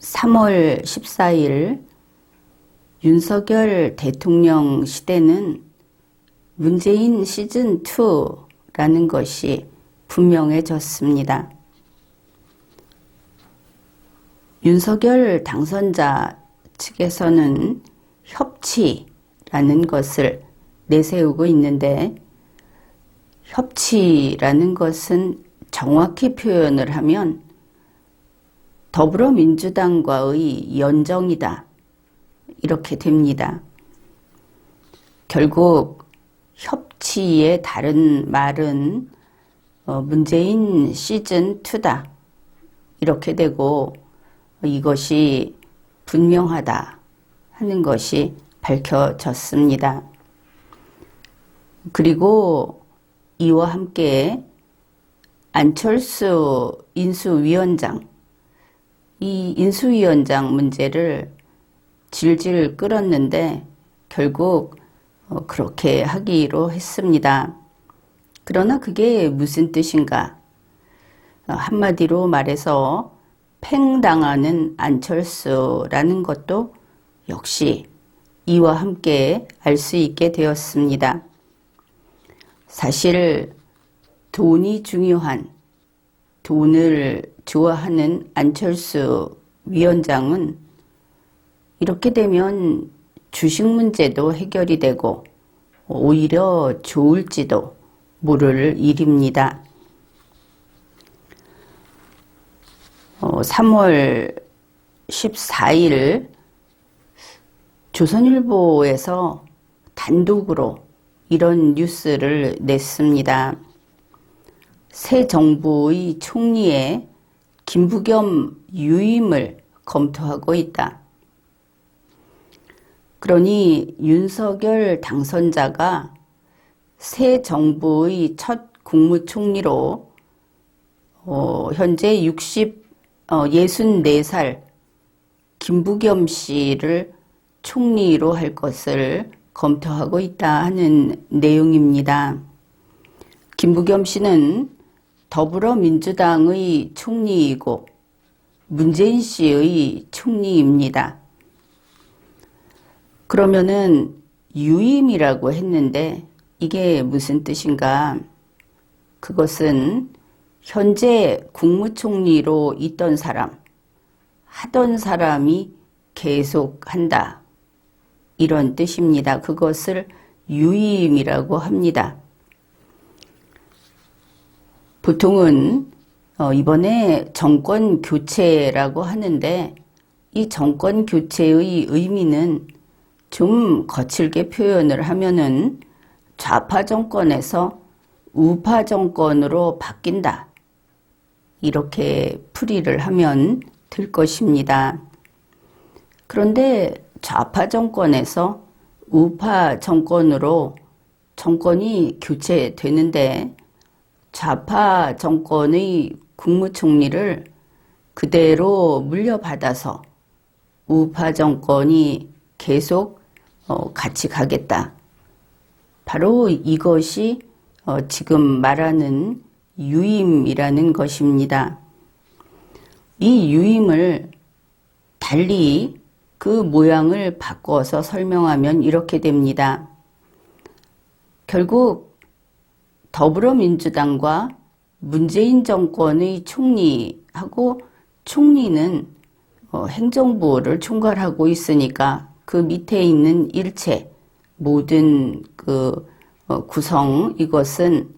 3월 14일 윤석열 대통령 시대는 문재인 시즌2라는 것이 분명해졌습니다. 윤석열 당선자 측에서는 협치라는 것을 내세우고 있는데 협치라는 것은 정확히 표현을 하면 더불어민주당과의 연정이다. 이렇게 됩니다. 결국 협치의 다른 말은 어, 문재인 시즌2다. 이렇게 되고 이것이 분명하다 하는 것이 밝혀졌습니다. 그리고 이와 함께 안철수 인수위원장, 이 인수위원장 문제를 질질 끌었는데 결국 어, 그렇게 하기로 했습니다. 그러나 그게 무슨 뜻인가? 어, 한마디로 말해서 팽당하는 안철수라는 것도 역시 이와 함께 알 수 있게 되었습니다. 사실 돈이 중요한 돈을 좋아하는 안철수 위원장은 이렇게 되면 주식 문제도 해결이 되고 오히려 좋을지도 모를 일입니다. 어, 3월 14일 조선일보에서 단독으로 이런 뉴스를 냈습니다. 새 정부의 총리에 김부겸 유임을 검토하고 있다. 그러니 윤석열 당선자가 새 정부의 첫 국무총리로 어, 현재 60, 어, 64살 김부겸 씨를 총리로 할 것을 검토하고 있다 하는 내용입니다. 김부겸 씨는 더불어민주당의 총리이고 문재인 씨의 총리입니다. 그러면은 유임이라고 했는데 이게 무슨 뜻인가? 그것은 현재 국무총리로 있던 사람, 하던 사람이 계속 한다. 이런 뜻입니다. 그것을 유임이라고 합니다. 보통은 어, 이번에 정권 교체라고 하는데 이 정권 교체의 의미는 좀 거칠게 표현을 하면은 좌파 정권에서 우파 정권으로 바뀐다. 이렇게 풀이를 하면 될 것입니다. 그런데 좌파 정권에서 우파 정권으로 정권이 교체되는데 좌파 정권의 국무총리를 그대로 물려받아서 우파 정권이 계속 어, 같이 가겠다. 바로 이것이 어, 지금 말하는 유임이라는 것입니다. 이 유임을 달리 그 모양을 바꿔서 설명하면 이렇게 됩니다. 결국 더불어민주당과 문재인 정권의 총리하고 총리는 어, 행정부를 총괄하고 있으니까 그 밑에 있는 일체 모든 그 어, 구성 이것은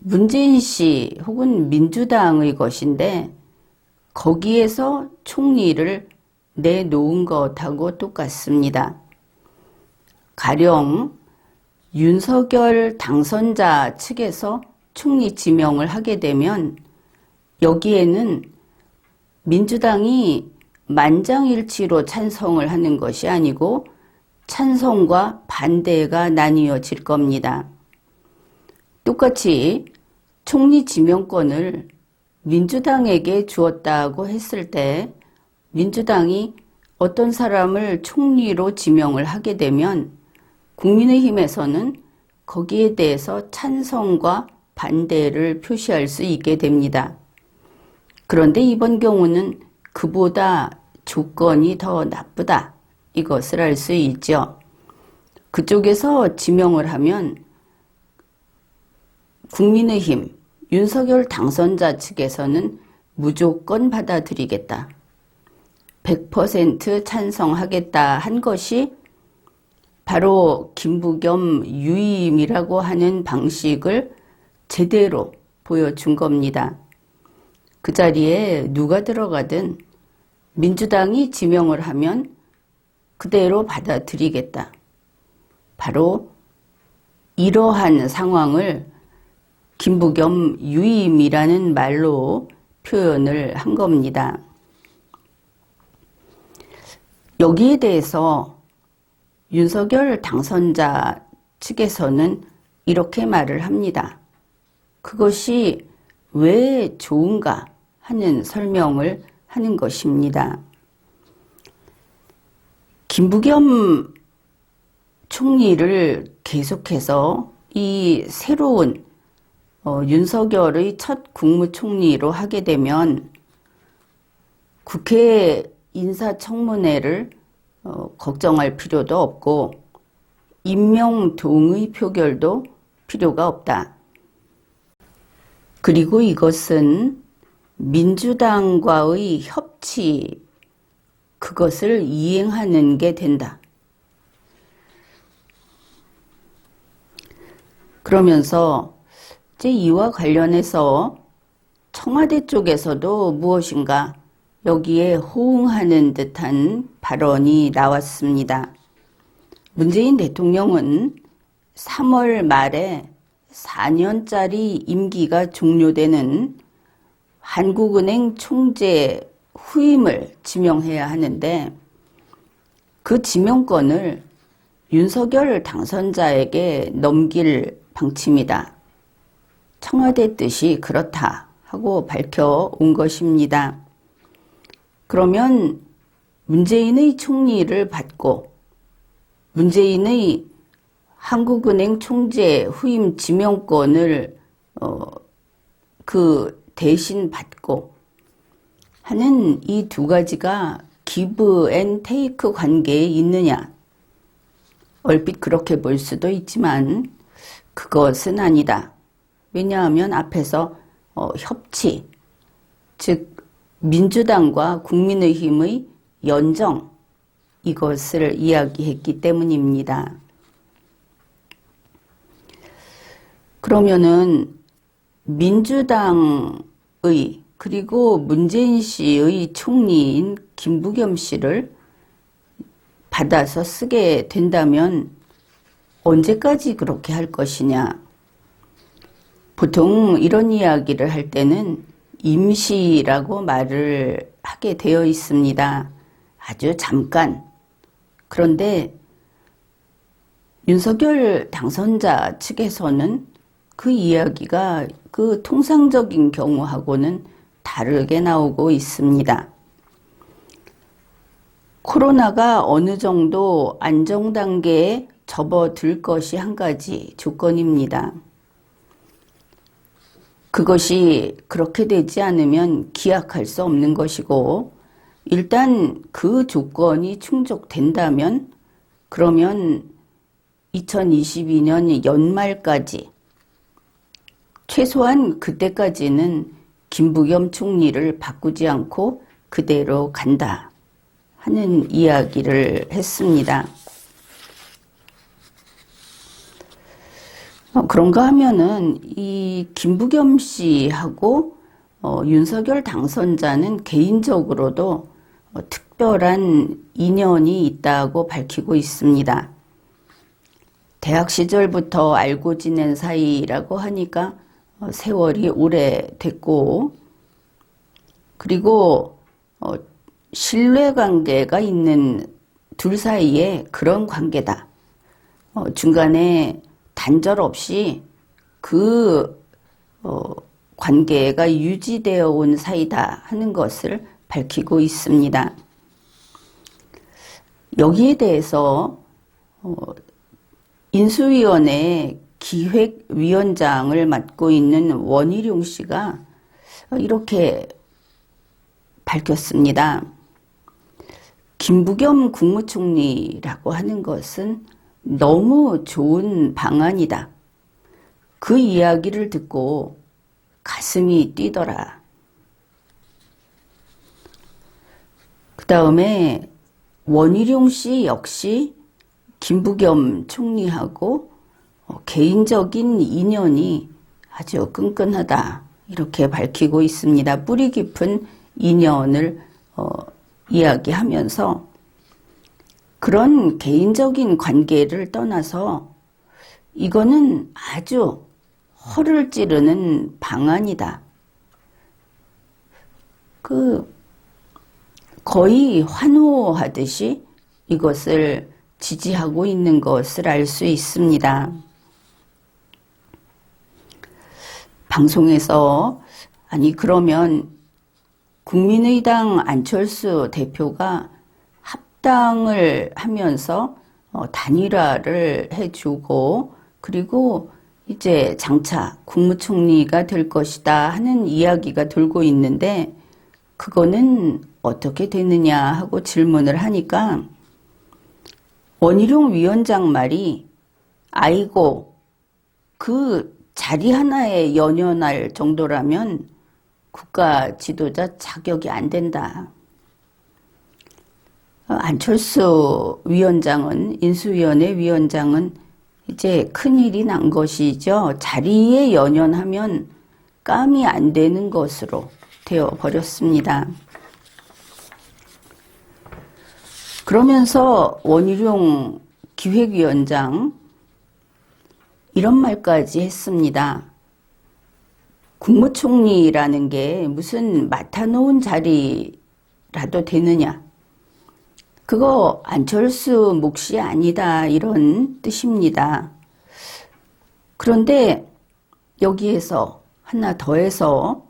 문재인 씨 혹은 민주당의 것인데 거기에서 총리를 내놓은 것하고 똑같습니다. 가령 윤석열 당선자 측에서 총리 지명을 하게 되면 여기에는 민주당이 만장일치로 찬성을 하는 것이 아니고 찬성과 반대가 나뉘어질 겁니다. 똑같이 총리 지명권을 민주당에게 주었다고 했을 때 민주당이 어떤 사람을 총리로 지명을 하게 되면 국민의힘에서는 거기에 대해서 찬성과 반대를 표시할 수 있게 됩니다. 그런데 이번 경우는 그보다 조건이 더 나쁘다. 이것을 알 수 있죠. 그쪽에서 지명을 하면 국민의힘 윤석열 당선자 측에서는 무조건 받아들이겠다. 100% 찬성하겠다 한 것이 바로 김부겸 유임이라고 하는 방식을 제대로 보여준 겁니다. 그 자리에 누가 들어가든 민주당이 지명을 하면 그대로 받아들이겠다. 바로 이러한 상황을 김부겸 유임이라는 말로 표현을 한 겁니다. 여기에 대해서 윤석열 당선자 측에서는 이렇게 말을 합니다. 그것이 왜 좋은가 하는 설명을 하는 것입니다. 김부겸 총리를 계속해서 이 새로운 어, 윤석열의 첫 국무총리로 하게 되면 국회 인사청문회를 어, 걱정할 필요도 없고 임명 동의 표결도 필요가 없다. 그리고 이것은 민주당과의 협치 그것을 이행하는 게 된다. 그러면서 이제 이와 관련해서 청와대 쪽에서도 무엇인가 여기에 호응하는 듯한 발언이 나왔습니다. 문재인 대통령은 3월 말에 4년짜리 임기가 종료되는 한국은행 총재 후임을 지명해야 하는데 그 지명권을 윤석열 당선자에게 넘길 방침이다. 청와대 뜻이 그렇다 하고 밝혀온 것입니다. 그러면 문재인의 총리를 받고 문재인의 한국은행 총재 후임 지명권을 어, 그 대신 받고 하는 이 두 가지가 기브 앤 테이크 관계에 있느냐? 얼핏 그렇게 볼 수도 있지만 그것은 아니다. 왜냐하면 앞에서 어, 협치, 즉 민주당과 국민의힘의 연정 이것을 이야기했기 때문입니다. 그러면은 민주당의 그리고 문재인 씨의 총리인 김부겸 씨를 받아서 쓰게 된다면 언제까지 그렇게 할 것이냐? 보통 이런 이야기를 할 때는 임시라고 말을 하게 되어 있습니다. 아주 잠깐. 그런데 윤석열 당선자 측에서는 그 이야기가 그 통상적인 경우하고는 다르게 나오고 있습니다. 코로나가 어느 정도 안정 단계에 접어들 것이 한 가지 조건입니다. 그것이 그렇게 되지 않으면 기약할 수 없는 것이고, 일단 그 조건이 충족된다면, 그러면 2022년 연말까지, 최소한 그때까지는 김부겸 총리를 바꾸지 않고 그대로 간다 하는 이야기를 했습니다. 그런가 하면은 이 김부겸 씨하고 어, 윤석열 당선자는 개인적으로도 어, 특별한 인연이 있다고 밝히고 있습니다. 대학 시절부터 알고 지낸 사이라고 하니까 어, 세월이 오래 됐고 그리고 어, 신뢰 관계가 있는 둘 사이에 그런 관계다. 어, 중간에 단절 없이 그 어, 관계가 유지되어 온 사이다 하는 것을 밝히고 있습니다. 여기에 대해서 어, 인수위원회 기획위원장을 맡고 있는 원희룡 씨가 이렇게 밝혔습니다. 김부겸 국무총리라고 하는 것은 너무 좋은 방안이다. 그 이야기를 듣고 가슴이 뛰더라. 그 다음에 원희룡 씨 역시 김부겸 총리하고 어, 개인적인 인연이 아주 끈끈하다. 이렇게 밝히고 있습니다. 뿌리 깊은 인연을 어, 이야기하면서 그런 개인적인 관계를 떠나서 이거는 아주 허를 찌르는 방안이다. 그 거의 환호하듯이 이것을 지지하고 있는 것을 알 수 있습니다. 방송에서 아니 그러면 국민의당 안철수 대표가 합당을 하면서 어, 단일화를 해주고 그리고 이제 장차 국무총리가 될 것이다 하는 이야기가 돌고 있는데 그거는 어떻게 되느냐 하고 질문을 하니까 원희룡 위원장 말이 아이고 그 자리 하나에 연연할 정도라면 국가 지도자 자격이 안 된다. 어, 안철수 위원장은 인수위원회 위원장은 이제 큰일이 난 것이죠. 자리에 연연하면 깜이 안 되는 것으로 되어 버렸습니다. 그러면서 원희룡 기획위원장 이런 말까지 했습니다. 국무총리라는 게 무슨 맡아놓은 자리라도 되느냐. 그거 안철수 몫이 아니다. 이런 뜻입니다. 그런데 여기에서 하나 더해서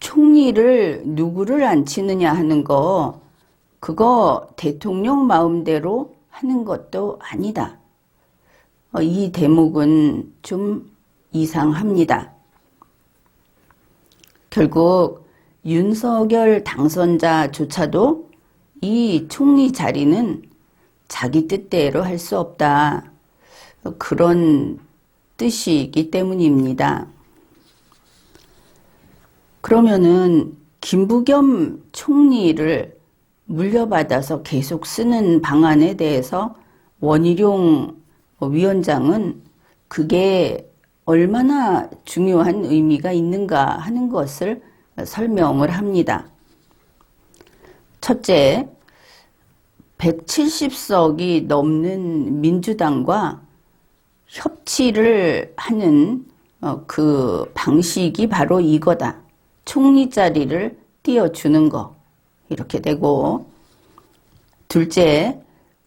총리를 누구를 앉히느냐 하는 거, 그거 대통령 마음대로 하는 것도 아니다. 어, 이 대목은 좀 이상합니다. 결국 윤석열 당선자조차도 이 총리 자리는 자기 뜻대로 할 수 없다. 그런 뜻이기 때문입니다. 그러면은 김부겸 총리를 물려받아서 계속 쓰는 방안에 대해서 원희룡 위원장은 그게 얼마나 중요한 의미가 있는가 하는 것을 설명을 합니다. 첫째, 170석이 넘는 민주당과 협치를 하는 어, 그 방식이 바로 이거다. 총리 자리를 띄워주는 거. 이렇게 되고, 둘째,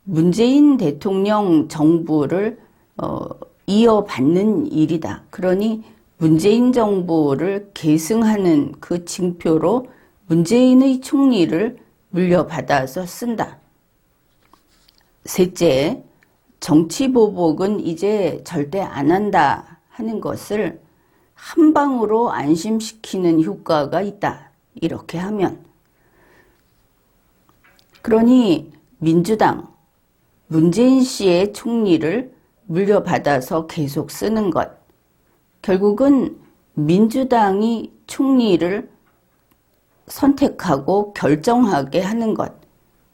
문재인 대통령 정부를 어, 이어받는 일이다. 그러니 문재인 정부를 계승하는 그 징표로 문재인의 총리를 물려받아서 쓴다. 셋째, 정치보복은 이제 절대 안 한다 하는 것을 한 방으로 안심시키는 효과가 있다. 이렇게 하면. 그러니 민주당, 문재인 씨의 총리를 물려받아서 계속 쓰는 것. 결국은 민주당이 총리를 선택하고 결정하게 하는 것.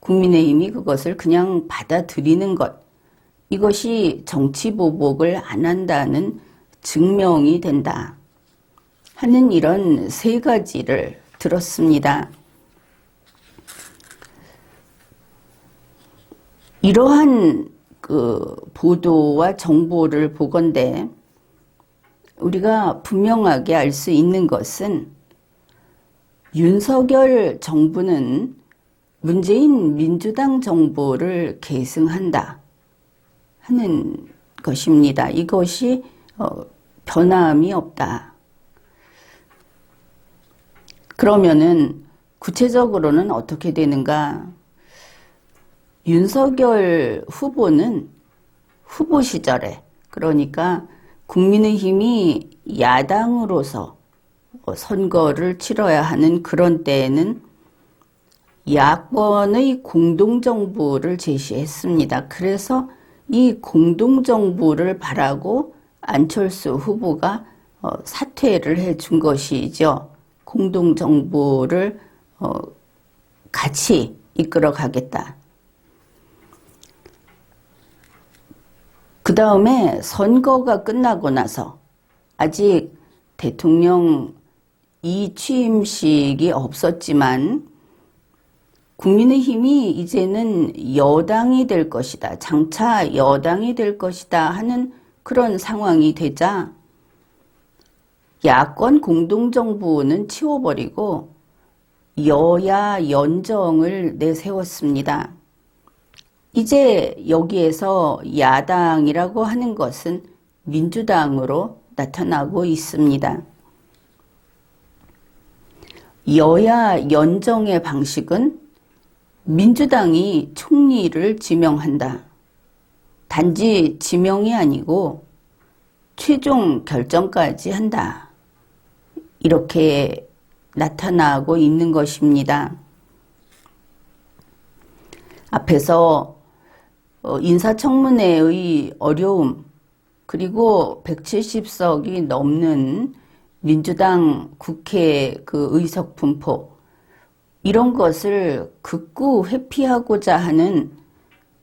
국민의힘이 그것을 그냥 받아들이는 것. 이것이 정치보복을 안 한다는 증명이 된다. 하는 이런 세 가지를 들었습니다. 이러한 그 보도와 정보를 보건대 우리가 분명하게 알 수 있는 것은 윤석열 정부는 문재인 민주당 정부를 계승한다 하는 것입니다. 이것이 어, 변함이 없다. 그러면은 구체적으로는 어떻게 되는가? 윤석열 후보는 후보 시절에 그러니까 국민의힘이 야당으로서 어, 선거를 치러야 하는 그런 때에는 야권의 공동정부를 제시했습니다. 그래서 이 공동정부를 바라고 안철수 후보가 어, 사퇴를 해준 것이죠. 공동정부를 어, 같이 이끌어 가겠다. 그 다음에 선거가 끝나고 나서 아직 대통령 이 취임식이 없었지만 국민의힘이 이제는 여당이 될 것이다. 장차 여당이 될 것이다 하는 그런 상황이 되자 야권 공동정부는 치워버리고 여야 연정을 내세웠습니다. 이제 여기에서 야당이라고 하는 것은 민주당으로 나타나고 있습니다. 여야 연정의 방식은 민주당이 총리를 지명한다. 단지 지명이 아니고 최종 결정까지 한다. 이렇게 나타나고 있는 것입니다. 앞에서 어, 인사청문회의 어려움, 그리고 170석이 넘는 민주당 국회 그 의석 분포, 이런 것을 극구 회피하고자 하는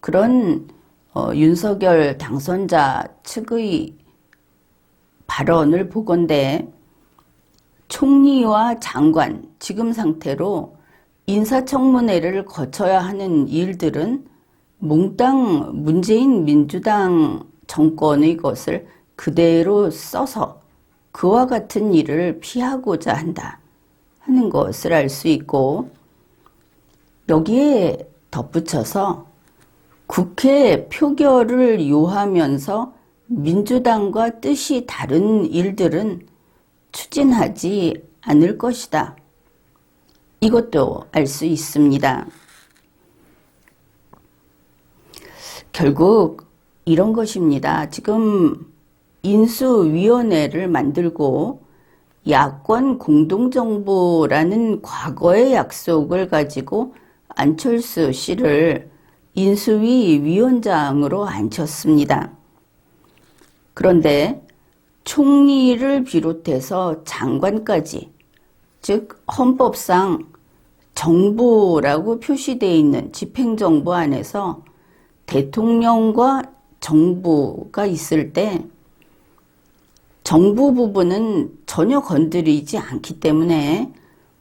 그런 어, 윤석열 당선자 측의 발언을 보건대 총리와 장관 지금 상태로 인사청문회를 거쳐야 하는 일들은 몽땅 문재인 민주당 정권의 것을 그대로 써서 그와 같은 일을 피하고자 한다 하는 것을 알 수 있고 여기에 덧붙여서 국회 표결을 요하면서 민주당과 뜻이 다른 일들은 추진하지 않을 것이다. 이것도 알 수 있습니다. 결국 이런 것입니다. 지금 인수위원회를 만들고 야권 공동정부라는 과거의 약속을 가지고 안철수 씨를 인수위 위원장으로 앉혔습니다. 그런데 총리를 비롯해서 장관까지 즉 헌법상 정부라고 표시되어 있는 집행정부 안에서 대통령과 정부가 있을 때 정부 부분은 전혀 건드리지 않기 때문에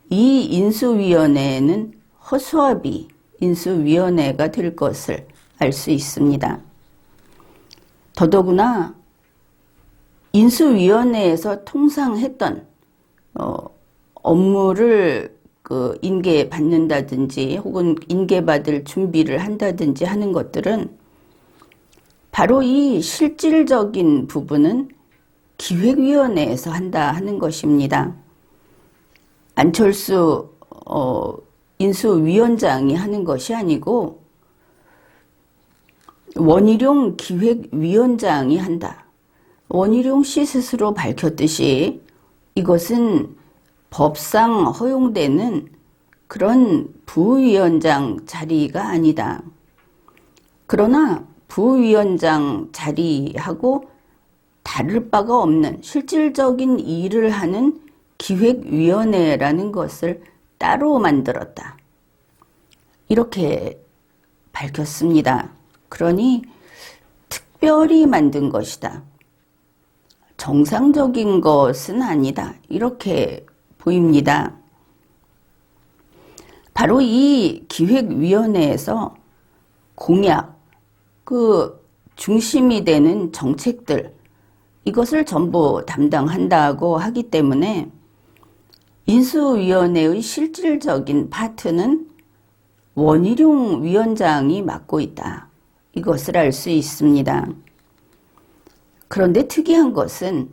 이 인수위원회는 허수아비 인수위원회가 될 것을 알 수 있습니다. 더더구나 인수위원회에서 통상 했던 어, 업무를 그 인계 받는다든지 혹은 인계 받을 준비를 한다든지 하는 것들은 바로 이 실질적인 부분은 기획위원회에서 한다 하는 것입니다. 안철수 어, 인수위원장이 하는 것이 아니고 원희룡 기획위원장이 한다. 원희룡 씨 스스로 밝혔듯이 이것은 법상 허용되는 그런 부위원장 자리가 아니다. 그러나 부위원장 자리하고 다를 바가 없는 실질적인 일을 하는 기획위원회라는 것을 따로 만들었다. 이렇게 밝혔습니다. 그러니 특별히 만든 것이다. 정상적인 것은 아니다. 이렇게 보입니다. 바로 이 기획위원회에서 공약, 그 중심이 되는 정책들, 이것을 전부 담당한다고 하기 때문에 인수위원회의 실질적인 파트는 원희룡 위원장이 맡고 있다. 이것을 알 수 있습니다. 그런데 특이한 것은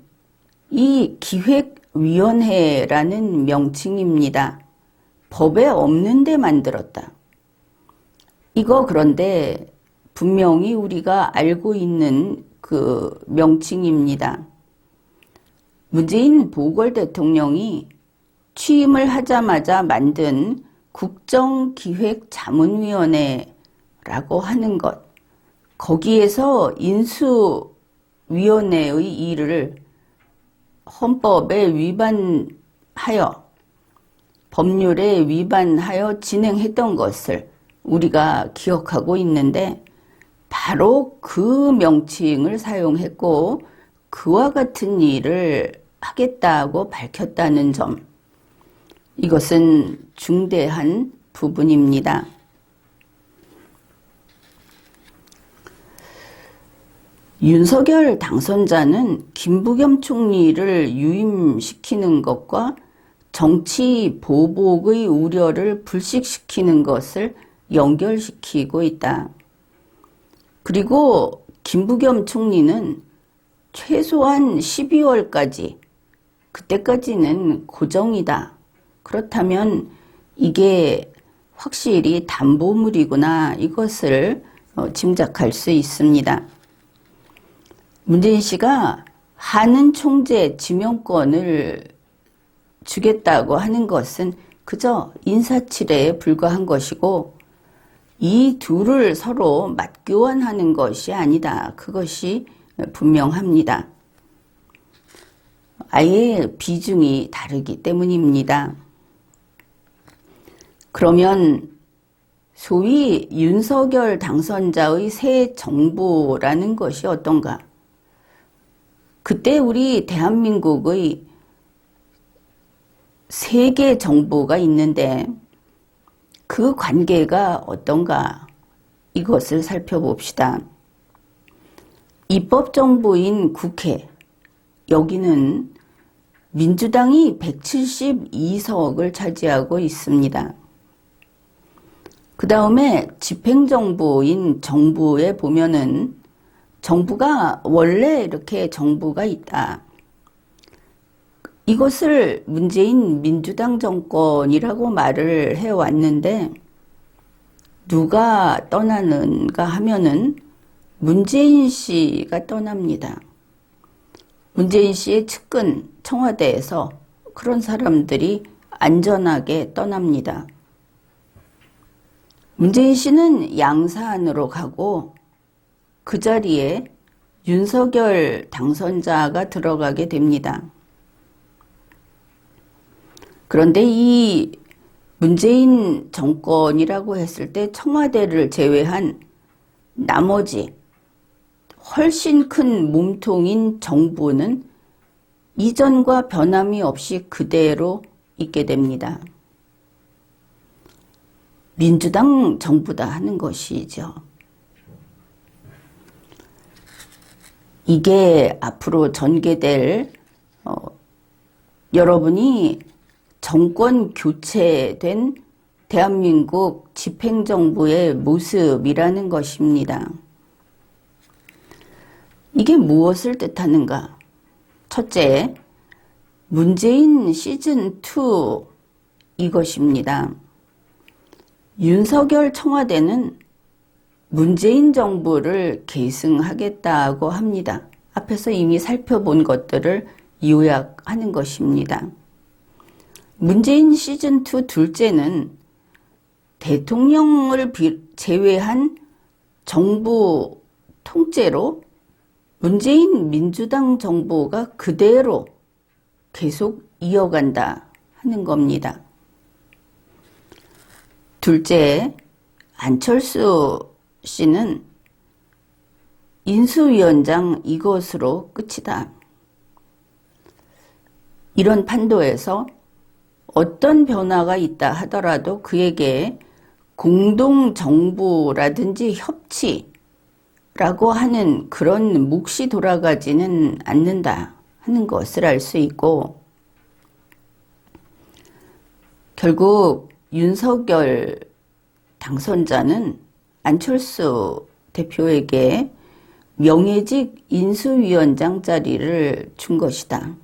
이 기획위원회라는 명칭입니다. 법에 없는데 만들었다. 이거 그런데 분명히 우리가 알고 있는 그 명칭입니다. 문재인 보궐 대통령이 취임을 하자마자 만든 국정기획자문위원회라고 하는 것, 거기에서 인수위원회의 일을 헌법에 위반하여 법률에 위반하여 진행했던 것을 우리가 기억하고 있는데 바로 그 명칭을 사용했고 그와 같은 일을 하겠다고 밝혔다는 점 이것은 중대한 부분입니다. 윤석열 당선자는 김부겸 총리를 유임시키는 것과 정치 보복의 우려를 불식시키는 것을 연결시키고 있다. 그리고 김부겸 총리는 최소한 12월까지, 그때까지는 고정이다. 그렇다면 이게 확실히 담보물이구나. 이것을 어, 짐작할 수 있습니다. 문재인 씨가 하는 총재 지명권을 주겠다고 하는 것은 그저 인사치레에 불과한 것이고 이 둘을 서로 맞교환하는 것이 아니다. 그것이 분명합니다. 아예 비중이 다르기 때문입니다. 그러면 소위 윤석열 당선자의 새 정부라는 것이 어떤가? 그때 우리 대한민국의 세계 정부가 있는데 그 관계가 어떤가? 이것을 살펴봅시다. 입법정부인 국회, 여기는 민주당이 172석을 차지하고 있습니다. 그 다음에 집행정부인 정부에 보면은 정부가 원래 이렇게 정부가 있다. 이것을 문재인 민주당 정권이라고 말을 해왔는데 누가 떠나는가 하면은 문재인 씨가 떠납니다. 문재인 씨의 측근 청와대에서 그런 사람들이 안전하게 떠납니다. 문재인 씨는 양산으로 가고 그 자리에 윤석열 당선자가 들어가게 됩니다. 그런데 이 문재인 정권이라고 했을 때 청와대를 제외한 나머지 훨씬 큰 몸통인 정부는 이전과 변함이 없이 그대로 있게 됩니다. 민주당 정부다 하는 것이죠. 이게 앞으로 전개될 어, 여러분이 정권 교체된 대한민국 집행정부의 모습이라는 것입니다. 이게 무엇을 뜻하는가? 첫째, 문재인 시즌2 이것입니다. 윤석열 청와대는 문재인 정부를 계승하겠다고 합니다. 앞에서 이미 살펴본 것들을 요약하는 것입니다. 문재인 시즌2 둘째는 대통령을 제외한 정부 통째로 문재인 민주당 정부가 그대로 계속 이어간다 하는 겁니다. 둘째, 안철수 씨는 인수위원장 이것으로 끝이다. 이런 판도에서 어떤 변화가 있다 하더라도 그에게 공동정부라든지 협치라고 하는 그런 몫이 돌아가지는 않는다 하는 것을 알 수 있고 결국 윤석열 당선자는 안철수 대표에게 명예직 인수위원장 자리를 준 것이다.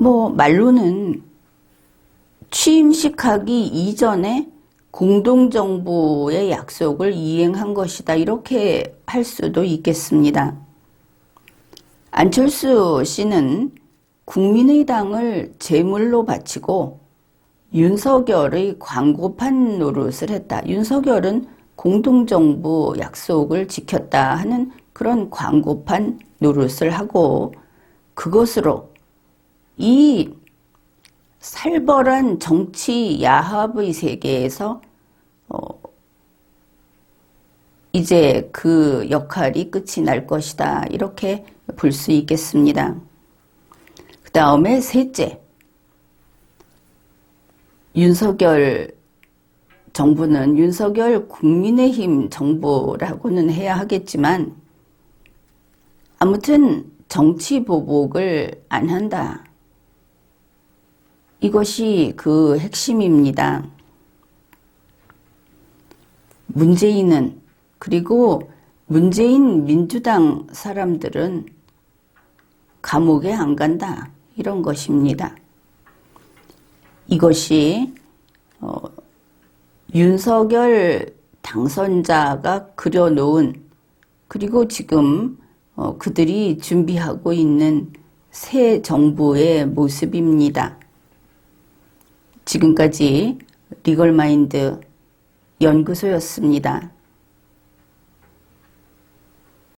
뭐, 말로는 취임식하기 이전에 공동정부의 약속을 이행한 것이다. 이렇게 할 수도 있겠습니다. 안철수 씨는 국민의당을 제물로 바치고 윤석열의 광고판 노릇을 했다. 윤석열은 공동정부 약속을 지켰다 하는 그런 광고판 노릇을 하고 그것으로 이 살벌한 정치 야합의 세계에서 어, 이제 그 역할이 끝이 날 것이다. 이렇게 볼 수 있겠습니다. 그 다음에 셋째. 윤석열 정부는 윤석열 국민의힘 정부라고는 해야 하겠지만 아무튼 정치 보복을 안 한다. 이것이 그 핵심입니다. 문재인은 그리고 문재인 민주당 사람들은 감옥에 안 간다. 이런 것입니다. 이것이 어, 윤석열 당선자가 그려놓은 그리고 지금 어, 그들이 준비하고 있는 새 정부의 모습입니다. 지금까지 리걸마인드 연구소였습니다.